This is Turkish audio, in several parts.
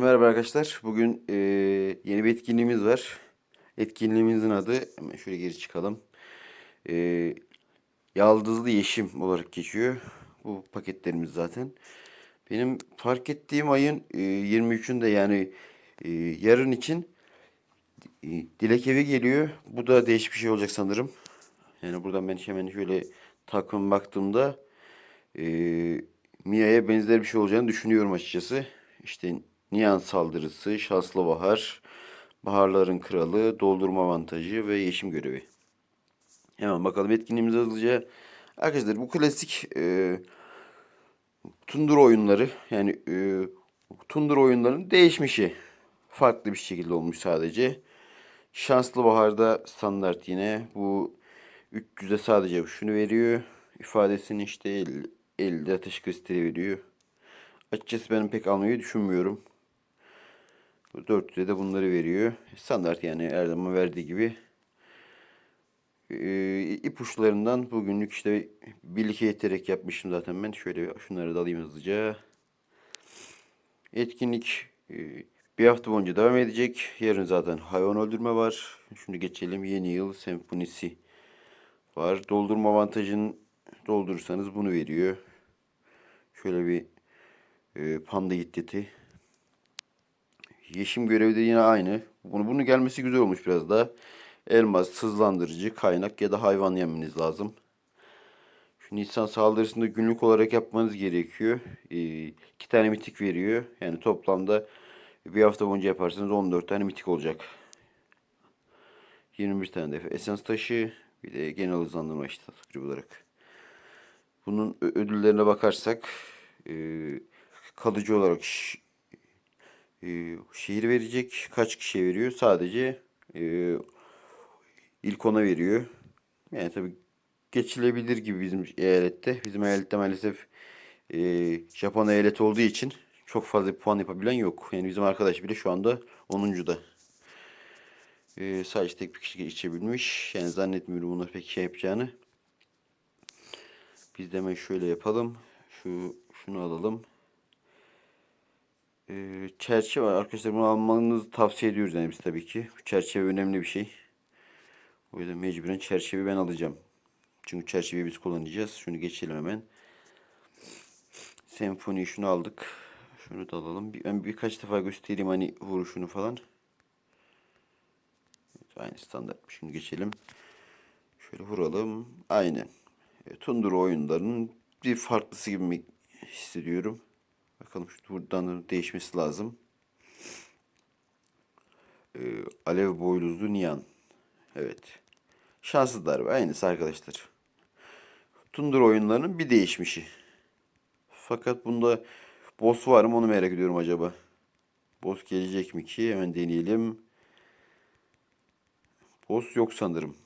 Merhaba arkadaşlar. Bugün e, yeni bir etkinliğimiz var. Etkinliğimizin adı, hemen şöyle geri çıkalım. E, Yaldızlı Yeşim olarak geçiyor. Bu paketlerimiz zaten. Benim fark ettiğim ayın e, 23'ünde yani e, yarın için e, Dilek evi geliyor. Bu da değişik bir şey olacak sanırım. Yani buradan ben hemen şöyle takvim baktığımda e, Mia'ya benzer bir şey olacağını düşünüyorum açıkçası. İşte Nihan saldırısı, Şanslı Bahar, Baharların Kralı, Doldurma Avantajı ve Yeşim Görevi. Hemen bakalım etkinliğimize hızlıca. Arkadaşlar bu klasik e, Tundur oyunları yani e, Tundur oyunlarının değişmişi. Farklı bir şekilde olmuş sadece. Şanslı Bahar'da standart yine. Bu 300'e sadece şunu veriyor. İfadesini işte el, elde ateş kristali veriyor. Açıkçası ben pek almayı düşünmüyorum. Bu 400'e de bunları veriyor. Standart yani her zaman verdiği gibi. Ee, ipuçlarından bugünlük işte birlik yeterek yapmışım zaten ben. Şöyle şunları da alayım hızlıca. Etkinlik e, bir hafta boyunca devam edecek. Yarın zaten hayvan öldürme var. Şunu geçelim. Yeni yıl senfonisi var. Doldurma avantajını doldurursanız bunu veriyor. Şöyle bir e, panda gitteti. Yeşim görevi de yine aynı. Bunu bunu gelmesi güzel olmuş biraz daha. Elmas, sızlandırıcı, kaynak ya da hayvan yemeniz lazım. Şu Nisan saldırısında günlük olarak yapmanız gerekiyor. E, iki tane mitik veriyor. Yani toplamda bir hafta boyunca yaparsanız 14 tane mitik olacak. 21 tane de esans taşı. Bir de genel hızlandırma işte olarak. Bunun ödüllerine bakarsak e, kalıcı olarak e, şehir verecek. Kaç kişiye veriyor? Sadece e, ilk ona veriyor. Yani tabii geçilebilir gibi bizim eyalette. Bizim eyalette maalesef e, Japon eyaleti olduğu için çok fazla puan yapabilen yok. Yani bizim arkadaş bile şu anda 10.da. E, sadece tek bir kişi geçebilmiş. Yani zannetmiyorum bunu pek şey yapacağını. Biz de hemen şöyle yapalım. Şu şunu alalım. Ee, çerçeve. Arkadaşlar bunu almanızı tavsiye ediyoruz yani biz tabii ki. Çerçeve önemli bir şey. O yüzden mecburen çerçeveyi ben alacağım. Çünkü çerçeveyi biz kullanacağız. Şunu geçelim hemen. Senfoni şunu aldık. Şunu da alalım. Ben birkaç defa göstereyim hani vuruşunu falan. Evet, aynı standart. Şunu geçelim. Şöyle vuralım. Aynen. E, Tundra oyunlarının bir farklısı gibi mi hissediyorum. Bakalım şu buradan da değişmesi lazım. E, alev boyluzlu Niyan. Evet. Şanslı darbe. Aynısı arkadaşlar. Tundra oyunlarının bir değişmişi. Fakat bunda boss var mı onu merak ediyorum acaba. Boss gelecek mi ki? Hemen deneyelim. Boss yok sanırım.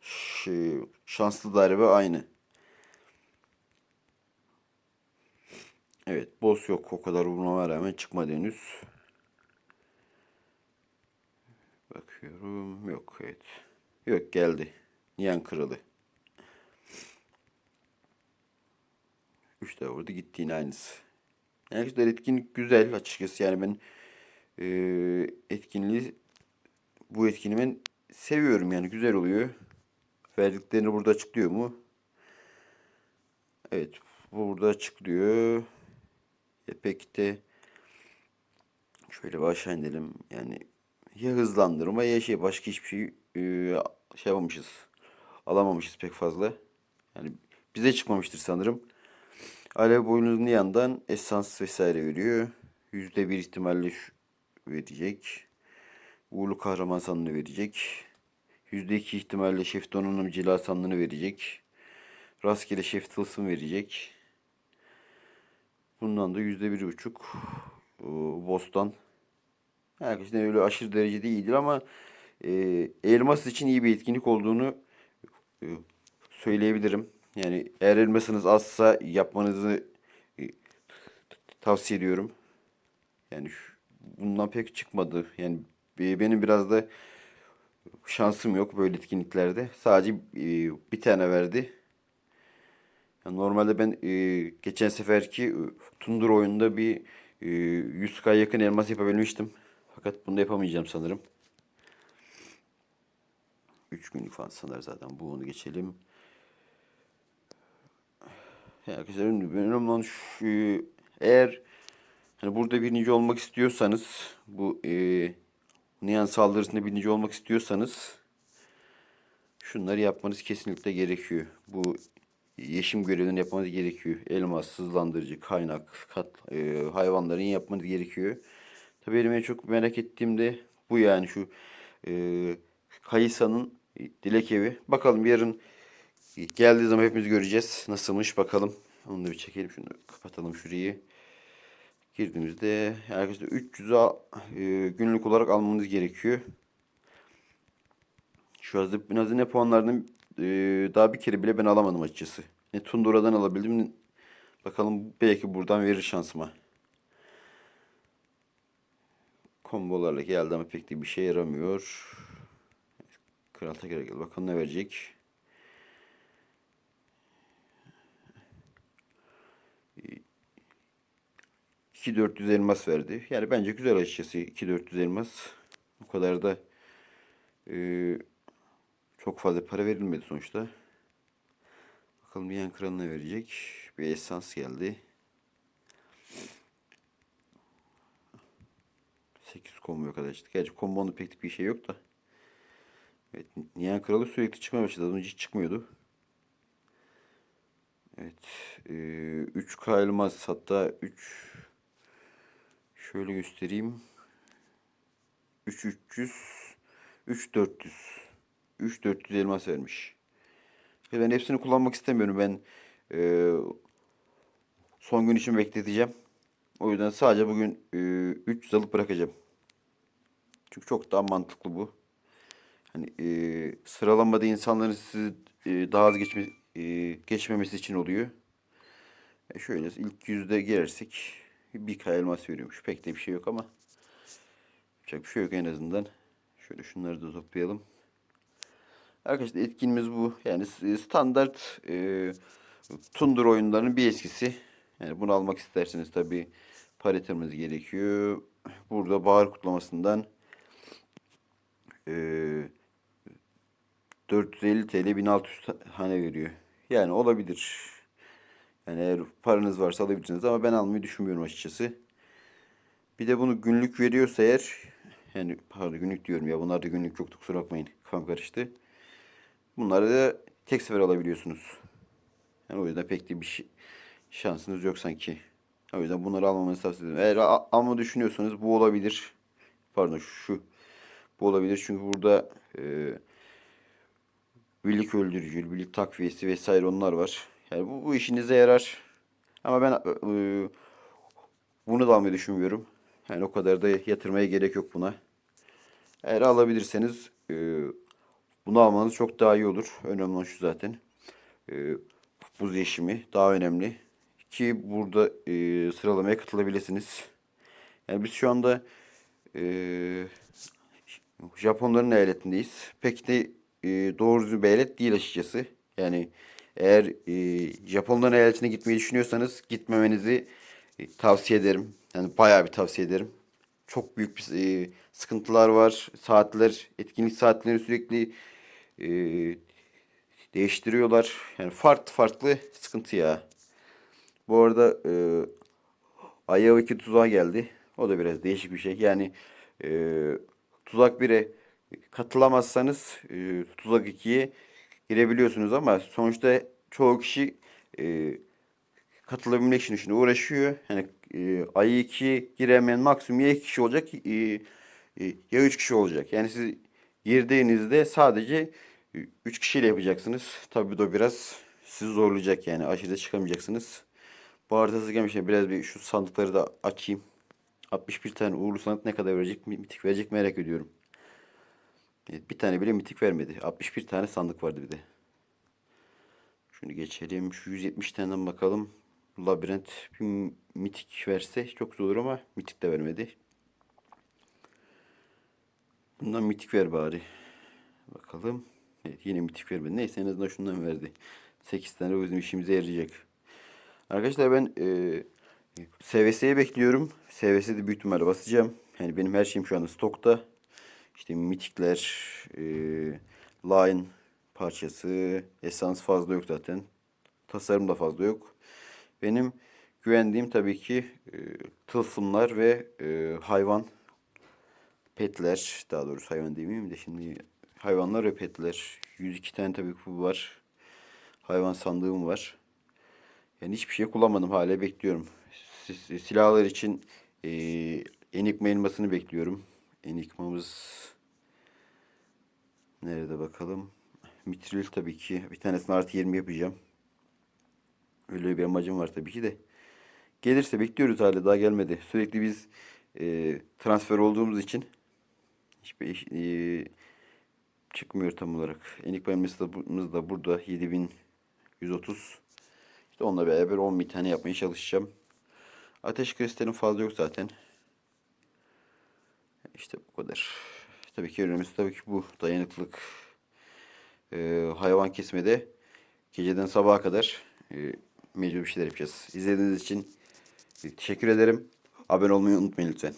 Şey, şanslı darbe aynı. Evet, boss yok. O kadar vurmama rağmen çıkmadı henüz. Bakıyorum. Yok, evet. Yok, geldi. Niyan kralı. Üç de vurdu. Gitti yine aynısı. Yani arkadaşlar etkinlik güzel açıkçası. Yani ben eee, etkinliği bu etkinliği seviyorum yani güzel oluyor. Verdiklerini burada açıklıyor mu? Evet, bu burada açıklıyor. E peki de şöyle bir aşağı. Yani ya hızlandırma ya şey başka hiçbir şey e, şey yapamamışız. Alamamışız pek fazla. Yani bize çıkmamıştır sanırım. Alev boynuzlu yandan esans vesaire veriyor. Yüzde bir ihtimalle verecek. Uğurlu kahraman sandığını verecek. Yüzde iki ihtimalle şef donanım cila sandığını verecek. Rastgele şef tılsım verecek. Bundan da yüzde bir buçuk e, Bostan. Arkadaşlar öyle aşırı derecede iyidir ama e, elmas için iyi bir etkinlik olduğunu e, söyleyebilirim. Yani eğer elmasınız azsa yapmanızı e, tavsiye ediyorum. Yani bundan pek çıkmadı. Yani be- benim biraz da şansım yok böyle etkinliklerde. Sadece e, bir tane verdi. Yani normalde ben e, geçen seferki e, Tundur oyununda bir e, 100k yakın elmas yapabilmiştim. Fakat bunu da yapamayacağım sanırım. 3 günlük falan sanır zaten. Bu onu geçelim. Ya arkadaşlar önemli olan şu eğer hani burada birinci olmak istiyorsanız bu e, Nihan saldırısında birinci olmak istiyorsanız şunları yapmanız kesinlikle gerekiyor. Bu yeşim görevlerini yapmanız gerekiyor. Elmas, hızlandırıcı, kaynak, kat, e, hayvanların yapmanız gerekiyor. Tabii benim en çok merak ettiğim de bu yani şu e, Kayısa'nın dilek evi. Bakalım yarın geldiği zaman hepimiz göreceğiz. Nasılmış bakalım. Onu da bir çekelim. Şunu kapatalım şurayı. Girdiğimizde arkadaşlar 300 e, günlük olarak almanız gerekiyor. Şu hazır, hazine puanlarını e, daha bir kere bile ben alamadım açıkçası. Ne Tundura'dan alabildim. Bakalım belki buradan verir şansıma. Kombolarla geldi ama pek de bir şey yaramıyor. Kral tekrar gel. Bakalım ne verecek. İki 400 elmas verdi. Yani bence güzel açıkçası 2400 elmas. O kadar da e, çok fazla para verilmedi sonuçta. Bakalım bir yan kralına verecek. Bir esans geldi. 8 combo kadar açtık. Gerçi kombonda pek bir şey yok da. Evet, Nihan Kralı sürekli çıkmaya başladı. Az önce hiç çıkmıyordu. Evet. E, 3K elmas hatta 3 şöyle göstereyim. 3 300 3 400 3 400 elmas vermiş. Ve Ben hepsini kullanmak istemiyorum. Ben e, son gün için bekleteceğim. O yüzden sadece bugün e, 300 alıp bırakacağım. Çünkü çok daha mantıklı bu. Hani e, sıralamada insanların sizi e, daha az geçme, e, geçmemesi için oluyor. E şöyle ilk yüzde girersek bir kaya elmas veriyormuş. Pek de bir şey yok ama yapacak bir şey yok en azından. Şöyle şunları da toplayalım. Arkadaşlar etkinimiz bu. Yani standart e, Tundur oyunlarının bir eskisi. Yani bunu almak isterseniz tabi para yatırmanız gerekiyor. Burada bahar kutlamasından e, 450 TL 1600 hane veriyor. Yani olabilir. Yani eğer paranız varsa alabilirsiniz ama ben almayı düşünmüyorum açıkçası. Bir de bunu günlük veriyorsa eğer yani pardon günlük diyorum ya bunlarda günlük yoktu kusura bakmayın kafam karıştı. Bunları da tek sefer alabiliyorsunuz. Yani o yüzden pek de bir şey, şansınız yok sanki. O yüzden bunları almamanızı tavsiye ederim. Eğer a- alma düşünüyorsanız bu olabilir. Pardon şu bu olabilir çünkü burada e, birlik öldürücü, birlik takviyesi vesaire onlar var. Yani bu, bu işinize yarar. Ama ben e, bunu da almayı düşünmüyorum. Yani o kadar da yatırmaya gerek yok buna. Eğer alabilirseniz e, bunu almanız çok daha iyi olur. Önemli olan şu zaten. E, buz yeşimi daha önemli. Ki burada e, sıralamaya katılabilirsiniz. Yani biz şu anda e, Japonların eyaletindeyiz. Pek de e, doğru düzgün bir eyalet değil açıkçası. Yani eğer e, Japonların eyaletine gitmeyi düşünüyorsanız gitmemenizi e, tavsiye ederim. Yani bayağı bir tavsiye ederim. Çok büyük bir e, sıkıntılar var. Saatler, etkinlik saatleri sürekli e, değiştiriyorlar. Yani farklı farklı sıkıntı ya. Bu arada e, Ayağı 2 tuzağa geldi. O da biraz değişik bir şey. Yani e, tuzak 1'e katılamazsanız e, tuzak 2'ye girebiliyorsunuz ama sonuçta çoğu kişi e, katılabilmek için şimdi uğraşıyor. Yani e, ayı 2'ye giremeyen maksimum ya 2 kişi olacak e, e, ya 3 kişi olacak. Yani siz girdiğinizde sadece 3 kişiyle yapacaksınız. Tabii da biraz sizi zorlayacak yani aşırı çıkamayacaksınız. Bu arada hızlı gelmişken biraz bir şu sandıkları da açayım. 61 tane uğurlu sandık ne kadar verecek, mitik verecek merak ediyorum. Evet, bir tane bile mitik vermedi. 61 tane sandık vardı bir de. Şunu geçelim. Şu 170 taneden bakalım. Labirent bir mitik verse çok güzel olur ama mitik de vermedi. Bundan mitik ver bari. Bakalım. Evet yine mitik vermedi. Neyse en azından şundan verdi. 8 tane o bizim işimize yarayacak. Arkadaşlar ben e, SVS'yi bekliyorum. SVS'de büyük ihtimalle basacağım. Yani benim her şeyim şu anda stokta. İşte mitikler, e, line parçası, esans fazla yok zaten. Tasarım da fazla yok. Benim güvendiğim tabii ki e, tılsımlar ve e, hayvan petler. Daha doğrusu hayvan demeyeyim de şimdi hayvanlar ve petler. 102 tane tabii bu var. Hayvan sandığım var. Yani hiçbir şey kullanmadım hala bekliyorum. Si- Silahlar için e, enigma elmasını bekliyorum. Enigmamız nerede bakalım. Mitril tabii ki. Bir tanesini artı 20 yapacağım. Öyle bir amacım var tabii ki de. Gelirse bekliyoruz hala daha gelmedi. Sürekli biz e, transfer olduğumuz için hiçbir iş- e, çıkmıyor tam olarak. Da, bu- da burada 7130. İşte onunla beraber 10 bin tane yapmaya çalışacağım. Ateş kristalim fazla yok zaten. İşte bu kadar. Tabii ki önemlisi tabii ki bu dayanıklılık. Ee, hayvan kesmede geceden sabaha kadar e, mecbur bir şeyler yapacağız. İzlediğiniz için teşekkür ederim. Abone olmayı unutmayın lütfen.